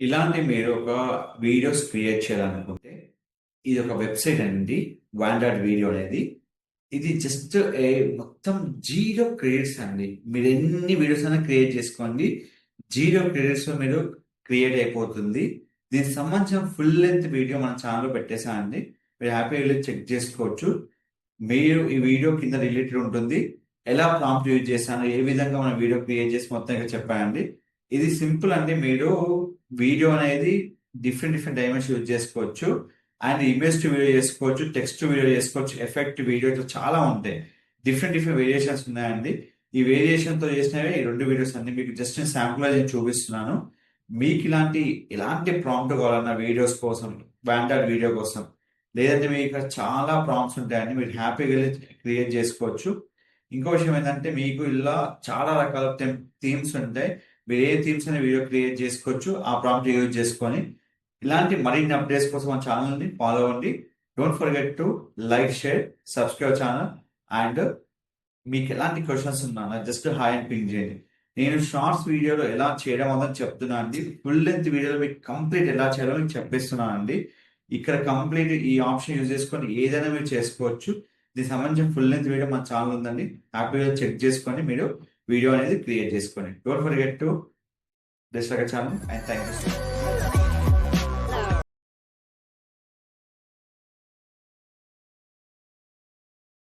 ఇలాంటి మీరు ఒక వీడియోస్ క్రియేట్ చేయాలనుకుంటే ఇది ఒక వెబ్సైట్ అండి వాండాడ్ వీడియో అనేది. ఇది జస్ట్ ఏ మొత్తం జీరో క్రెడిట్స్ అండి. మీరు ఎన్ని వీడియోస్ అయినా క్రియేట్ చేసుకోండి. జీరో క్రెడిట్స్ మీరు క్రియేట్ అయిపోతుంది. దీనికి సంబంధించిన ఫుల్ లెంత్ వీడియో మన ఛానల్లో పెట్టేసానండి మీరు హ్యాపీ వెళ్ళి చెక్ చేసుకోవచ్చు. మీరు ఈ వీడియో కింద రిలేటెడ్ ఉంటుంది. ఎలా ప్రాంప్ట్ యూజ్ చేశాను ఏ విధంగా మనం వీడియో క్రియేట్ చేసి మొత్తంగా చెప్పానండి. ఇది సింపుల్ అండి. మీరు వీడియో అనేది డిఫరెంట్ డిఫరెంట్ డైమెన్షన్ యూజ్ చేసుకోవచ్చు. అండ్ ఇమేజ్ టు వీడియో చేసుకోవచ్చు టెక్స్ట్ వీడియో చేసుకోవచ్చు ఎఫెక్ట్ వీడియో ఇట్లా చాలా ఉంటాయి. డిఫరెంట్ డిఫరెంట్ వేరియేషన్స్ ఉన్నాయండి. ఈ వేరియేషన్తో చేసినవే చేసినవి ఈ రెండు వీడియోస్ అన్ని మీకు జస్ట్ నేను శాంపుల్ నేను చూపిస్తున్నాను. మీకు ఇలాంటి ఎలాంటి ప్రాంప్ట్ కావాలన్న వీడియోస్ కోసం బ్యాండర్డ్ వీడియో కోసం లేదంటే మీకు ఇక్కడ చాలా ప్రాంప్ట్స్ ఉంటాయండి. మీరు హ్యాపీగా క్రియేట్ చేసుకోవచ్చు. ఇంకో విషయం ఏంటంటే మీకు ఇలా చాలా రకాల థీమ్స్ ఉంటాయి. మీరు ఏ థీమ్స్ అనే వీడియో క్రియేట్ చేసుకోవచ్చు. ఆ ప్రాంప్ట్ యూజ్ చేసుకొని ఇలాంటి మరిన్ని అప్డేట్స్ కోసం మా ఛానల్ని ఫాలో అవ్వండి. Don't forget to like share subscribe channel and మీకు ఎలాంటి క్వశ్చన్స్ ఉన్నా జస్ట్ హాయ్ అండ్ పింక్ చేయండి. నేను షార్ట్స్ వీడియోలో ఎలా చేయడం అన్నది చెప్తున్నాను అండి. ఫుల్ లెంత్ వీడియోలో మీకు కంప్లీట్ ఎలా చేయాలో మీకు చెప్పిస్తున్నాను అండి. ఇక్కడ కంప్లీట్ ఈ ఆప్షన్ యూజ్ చేసుకొని ఏదైనా మీరు చేసుకోవచ్చు. దీనికి సంబంధించిన ఫుల్ లెంత్ వీడియో మన ఛానల్ ఉందండి. హ్యాపీగా చెక్ చేసుకొని మీరు వీడియో అనేది క్రియేట్ చేసుకోండి don't forget to distract channel and thank you so much